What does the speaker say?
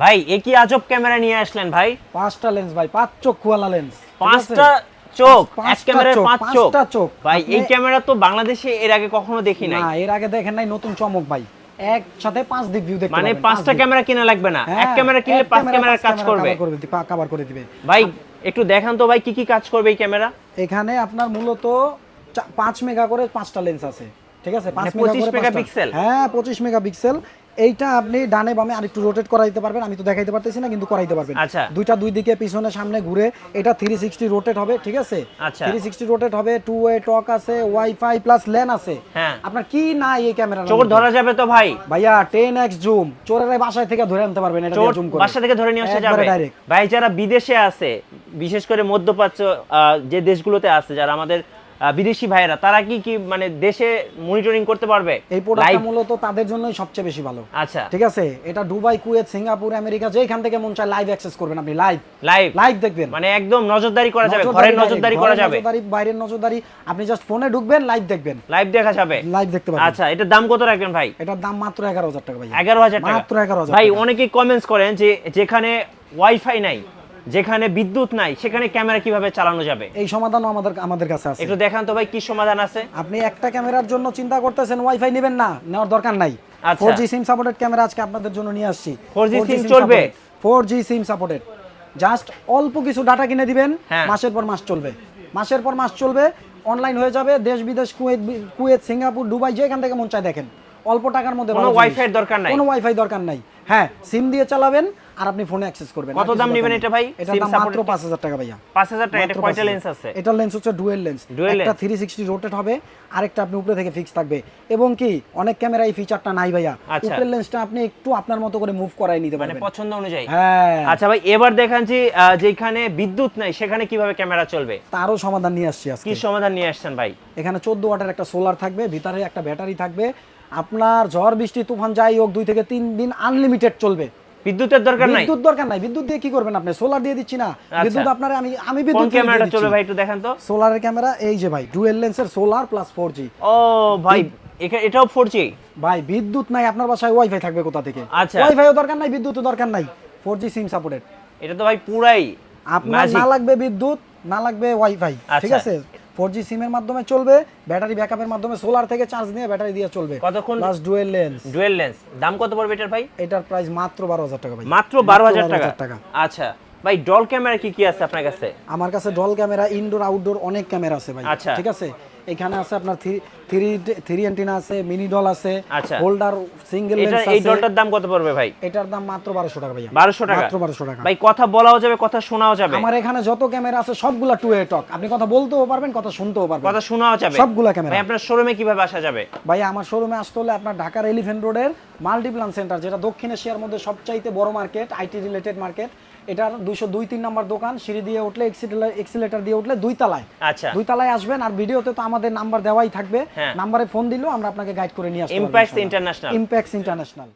ভাই এ কি আজব ক্যামেরা নিয়ে আসলেন ভাই? পাঁচটা লেন্স ভাই পাঁচ চোখ খোয়ালা লেন্স পাঁচটা চোখ এক ক্যামেরার পাঁচ চোখ। পাঁচটা চোখ। ভাই এই ক্যামেরা তো বাংলাদেশে এর আগে কখনো দেখি নাই। না এর আগে দেখেন নাই নতুন চমক ভাই। একসাথে পাঁচ দিক ভিউ দেখতে মানে পাঁচটা ক্যামেরা কিনা লাগবে না। হ্যাঁ, এক ক্যামেরা কিনলে পাঁচ ক্যামেরা ক্যামেরার কাজ করবে। cover করে দিবে কভার করে দিবে। ভাই একটু দেখান তো ভাই কি কি কাজ করবে এই ক্যামেরা? এখানে আপনার মূলত পাঁচ মেগা করে পাঁচটা লেন্স আছে ঠিক আছে? পাঁচ মানে মেগা 25 করে মেগাপিক্সেল? হ্যাঁ পঁচিশ মেগাপিক্সেল এইটা আপনি ডানে বামে আরেকটু রোটেট করা দিতে পারবেন আমি তো দেখাইতে পারতেছি না কিন্তু করাইতে পারবেন। আচ্ছা। দুইটা দুই দিকে পিছনে সামনে ঘুরে এটা থ্রি সিক্সটি রোটেট হবে ঠিক আছে? আচ্ছা। থ্রি সিক্সটি রোটেট হবে টু ওয়ে টক আছে ওয়াইফাই প্লাস ল্যান আছে। হ্যাঁ। আপনার কি নাই এই ক্যামেরা চোখ ধরা যাবে তো ভাই। ভাইয়া টেন এক্স জুম চোরের বাসায় থেকে ধরে আনতে পারবেন এটা জুম করে বাসা থেকে ধরে নিয়ে আসা যাবে। ভাই যারা বিদেশে আছে বিশেষ করে মধ্যপ্রাচ্য যে দেশগুলোতে আছে যারা আমাদের বিদেশি ভাইয়েরা তারা কি কি মানে দেশে মনিটরিং করতে পারবে? এই প্রোডাক্টটা মূলত তাদের জন্যই সবচেয়ে বেশি ভালো। আচ্ছা। ঠিক আছে? এটা দুবাই কুয়েত সিঙ্গাপুর আমেরিকা যেখান থেকে মন চায় লাইভ অ্যাক্সেস করবেন আপনি লাইভ লাইভ লাইভ দেখবেন। মানে একদম নজরদারি করা যাবে ঘরের নজরদারি করা যাবে। নজরদারি বাইরের নজরদারি আপনি জাস্ট ফোনে ঢুকবেন লাইভ দেখবেন। লাইভ দেখা যাবে। লাইভ দেখতে পাবেন আচ্ছা এটার দাম কত রাখবেন ভাই? এটার দাম মাত্র এগারো হাজার টাকা ভাই এগারো হাজার টাকা। মাত্র এগারো হাজার ভাই টাকা। অনেকেই কমেন্টস করেন যে যেখানে ওয়াইফাই নাই যেখানে বিদ্যুৎ নাই সেখানে ক্যামেরা কীভাবে চালানো যাবে? এই সমাধানও আমাদের আমাদের কাছে আছে। একটু দেখান তো ভাই কি সমাধান আছে? আপনি একটা ক্যামেরার জন্য চিন্তা করতেছেন ওয়াইফাই নেবেন না নেওয়ার দরকার নাই। আচ্ছা। ফোর সিম সাপোর্টেড ক্যামেরা আজকে আপনাদের জন্য নিয়ে আসছি। 4G SIM চলবে? Four G SIM supported just অল্প কিছু ডাটা কিনে দিবেন হ্যাঁ। মাসের পর মাস চলবে। মাসের পর মাস চলবে অনলাইন হয়ে যাবে দেশ বিদেশ কুয়েত কুয়েত সিঙ্গাপুর দুবাই যেখান থেকে মন চায় দেখেন। অল্প টাকার মধ্যে কোনো এর দরকার নাই? কোনো ওয়াইফাই দরকার নাই। হ্যাঁ সিম দিয়ে চালাবেন আর আপনি ফোনে অ্যাক্সেস করবেন। কত দাম নেবেন এটা ভাই? SIM দাম মাত্র supported? পাঁচ হাজার টাকা ভাইয়া। পাঁচ হাজার টাকা এটা কয়টা লেন্স আছে? এটার লেন্স হচ্ছে ডুয়েল লেন্স একটা lens? থ্রি সিক্সটি রোটেট হবে আরেকটা আপনি উপরে থেকে ফিক্স থাকবে। এবং কি অনেক ক্যামেরা এই ফিচারটা নাই ভাইয়া। আচ্ছা। উপরের লেন্সটা আপনি একটু আপনার মতো করে মুভ করাই নিতে পারবেন। মানে পছন্দ অনুযায়ী? হ্যাঁ। আচ্ছা ভাই এবার দেখান যে যেখানে বিদ্যুৎ নাই সেখানে কীভাবে ক্যামেরা চলবে? তারও সমাধান নিয়ে আসছি আজকে। কি সমাধান নিয়ে আসছেন ভাই? এখানে চোদ্দ ওয়াটের একটা সোলার থাকবে ভিতরে একটা ব্যাটারি থাকবে। আপনার ঝড় বৃষ্টি তুফান যাই হোক দুই থেকে তিন দিন আনলিমিটেড চলবে। বিদ্যুতের দরকার নাই? বিদ্যুৎ দরকার নাই। বিদ্যুৎ দিয়ে কি করবেন আপনি? সোলার দিয়ে দিচ্ছি না। বিদ্যুৎ আপনার আমি আমি বিদ্যুৎ ক্যামেরাটা চলবে ভাই একটু দেখান তো। সোলারের ক্যামেরা এই যে ভাই ডুয়েল লেন্সের সোলার প্লাস ফোর জি ও ভাই এটাও ফোর জি ভাই বিদ্যুৎ নাই আপনার বাসায় ওয়াইফাই থাকবে কোথা থেকে? আচ্ছা। ওয়াইফাইও দরকার নাই বিদ্যুৎও দরকার নাই। ফোর জি সিম সাপোর্টেড এটা তো ভাই পুরাই আপনার না লাগবে বিদ্যুৎ না লাগবে ওয়াইফাই ঠিক আচ্ছা। আছে? ফোর জি সিমের মাধ্যমে চলবে ব্যাটারি ব্যাকআপের মাধ্যমে সোলার থেকে চার্জ নিয়ে ব্যাটারি দিয়ে চলবে। কতক্ষণ? Plus dual lens dual lens দাম কত পড়বে এটার ভাই? এটার প্রাইস মাত্র বারো হাজার টাকা ভাই। মাত্র বারো হাজার টাকা? টাকা। আচ্ছা। ভাই ডল ক্যামেরা কি কি আছে আপনার কাছে? আমার কাছে ডল ক্যামেরা ইনডোর আউটডোর অনেক ক্যামেরা আছে ভাই। আচ্ছা। ঠিক আছে? এখানে আছে আপনার থ্রি থ্রি অ্যান্টিনা আছে মিনি ডল আছে। হোল্ডার সিঙ্গেল লেন্স এই ডলটার দাম কত পড়বে ভাই? এটার দাম মাত্র বারোশো টাকা ভাইয়া। বারোশো টাকা? মাত্র বারোশো টাকা। ভাই কথা বলাও যাবে কথা শোনাও যাবে। আমার এখানে যত ক্যামেরা আছে সবগুলা টু এ টক আপনি কথা বলতেও পারবেন কথা শুনতেও পারবেন। কথা শোনাও যাবে। সবগুলা ক্যামেরা ভাই আপনার শোরুমে কীভাবে আসা যাবে? ভাই আমার শোরুমে আসতে হলে আপনার ঢাকার এলিফেন্ট রোডের মাল্টিপ্লান সেন্টার যেটা দক্ষিণ এশিয়ার মধ্যে সবচাইতে বড় মার্কেট আইটি রিলেটেড মার্কেট এটার দুইশো দুই তিন নম্বর দোকান। সিঁড়ি দিয়ে উঠলে এক্সিলেটার দিয়ে উঠলে দুই তলায়। আচ্ছা। দুই তলায় আসবেন আর ভিডিওতে তো আমাদের নাম্বার দেওয়াই থাকবে। হ্যাঁ। নাম্বারে ফোন দিলেও আমরা আপনাকে গাইড করে নিয়ে আসব ইম্প্যাক্স ইন্টারন্যাশনাল ইম্প্যাক্স ইন্টারন্যাশনাল